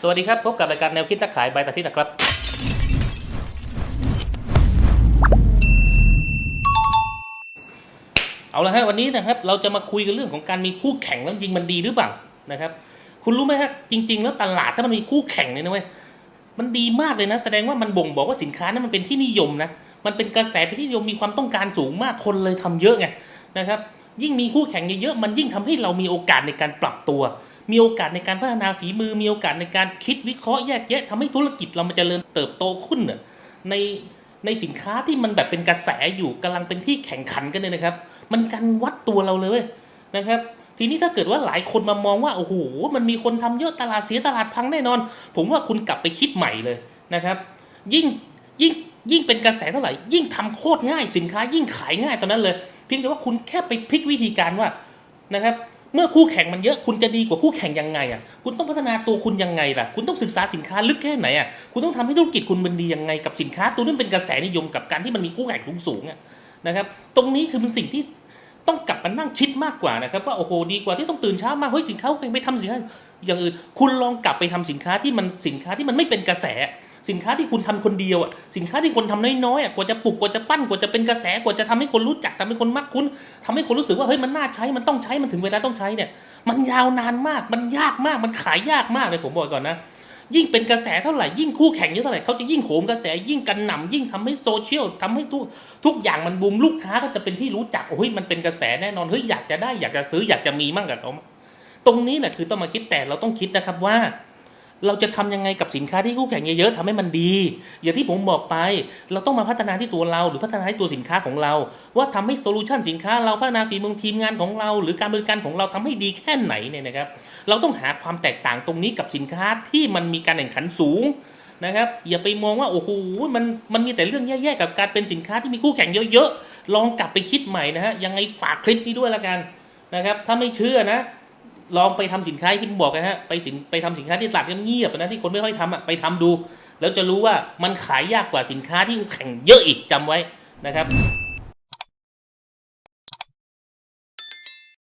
สวัสดีครับ พบกับรายการแนวคิดนักขายใบตาทิตนะครับ เอาละฮะวันนี้นะครับ เราจะมาคุยกันเรื่องของการมีคู่แข่งแล้วจริงมันดีหรือเปล่านะครับ คุณรู้ไหมฮะจริง ๆ แล้วตลาดถ้ามันมีคู่แข่งเนี่ยนะเว้ยมันดีมากเลยนะ แสดงว่ามันบ่งบอกว่าสินค้านั้นมันเป็นที่นิยมนะมันเป็นกระแสเป็นที่นิยมมีความต้องการสูงมากคนเลยทำเยอะไงนะครับ ยิ่งมีคู่แข่งเยอะๆมันยิ่งทำให้เรามีโอกาสในการปรับตัว มีโอกาสในการพัฒนาฝีมือ มีโอกาสในการคิดวิเคราะห์แยกแยะทำให้ธุรกิจเรามันจเจริญเติบโตขึ้นน่ะในในสินค้าที่มันแบบเป็นกระแสอยู่กำลังเป็นที่แข่งขันกันเลยนะครับ มันการวัดตัวเราเลยเว้ยนะครับ ทีนี้ถ้าเกิดว่าหลายคนมามองว่าโอ้โหมันมีคนทำเยอะตลาดเสียตลาดพังแน่นอน ผมว่าคุณกลับไปคิดใหม่เลยนะครับ ยิ่งยิ่งยิ่งเป็นกระแสเท่าไหร่ยิ่งทำโคตรง่ายสินค้ายิ่งขายง่ายตอนนั้นเลย เพียงแต่ว่าคุณแค่ไปพลิกวิธีการว่านะครับเมื่อคู่แข่งมันเยอะคุณจะดีกว่าคู่แข่งยังไงอะคุณต้องพัฒนาตัวคุณยังไงล่ะ คุณต้องศึกษาสินค้าลึกแค่ไหนอะคุณต้องทำให้ธุรกิจคุณมันดียังไงกับสินค้า ตัวนั้นเป็นกระแสนิยมกับการที่มันมีคู่แข่งสูงๆอะนะครับตรงนี้คือมันสิ่งที่ต้องกลับมานั่งคิดมากกว่านะครับว่าโอ้โหดีกว่าที่ต้องตื่นเช้ามาเฮ้ยสินค้าคู่แข่งไปทำสินค้าอย่างอื่นคุณลองกลับไปทำสินค้าที่มันสินค้าที่มันไม่เป็นกระแส สินค้าที่คุณทำคนเดียวอะสินค้าที่คนทำน้อยๆอะกว่าจะปลุกกว่าจะปั้นกว่าจะเป็นกระแสกว่าจะทำให้คนรู้จักทำให้คนมักคุ้นทำให้คนรู้สึกว่าเฮ้ยมันน่าใช้มันต้องใช้มันถึงเวลาต้องใช้เนี่ย มันยาวนานมากมันยากมากมันขายยากมากเลยผมบอกก่อนนะยิ่งเป็นกระแสเท่าไหร่ยิ่งคู่แข่งเยอะเท่าไหร่เขาจะยิ่งโหมกระแสยิ่งกันหน่ำยิ่งทำให้โซเชียลทำให้ทุกทุกอย่างมันบูมลูกค้าก็จะเป็นที่รู้จักโอ้ยมันเป็นกระแสแน่นอนเฮ้ยอยากจะได้อยากจะซื้ออยากจะมีมั่งกับเขาตรงนี้แหละคือต้องมาคิดแต่เราต้องคิดนะครับว่า เราจะทำยังไงกับสินค้าที่คู่แข่งเยอะๆทำให้มันดี อย่างที่ผมบอกไป เราต้องมาพัฒนาที่ตัวเรา หรือพัฒนาที่ตัวสินค้าของเรา ว่าทำให้โซลูชันสินค้าเราพัฒนาฝีมือทีมงานของเรา หรือการบริการของเราทำให้ดีแค่ไหนเนี่ยนะครับ เราต้องหาความแตกต่างตรงนี้กับสินค้าที่มันมีการแข่งขันสูงนะครับอย่าไปมองว่าโอ้โหมันมันมีแต่เรื่องแย่ๆกับการเป็นสินค้าที่มีคู่แข่งเยอะๆลองกลับไปคิดใหม่นะฮะยังไงฝากคลิปนี้ด้วยละกันนะครับถ้าไม่เชื่อนะ ลองไปทำสินค้าที่ผมบอกนะฮะไปสินไปทำสินค้าที่ตลาดเงียบนะที่คนไม่ค่อยทำอะไปทำดู แล้วจะรู้ว่ามันขายยากกว่าสินค้าที่แข่งเยอะอีกจำไว้นะครับ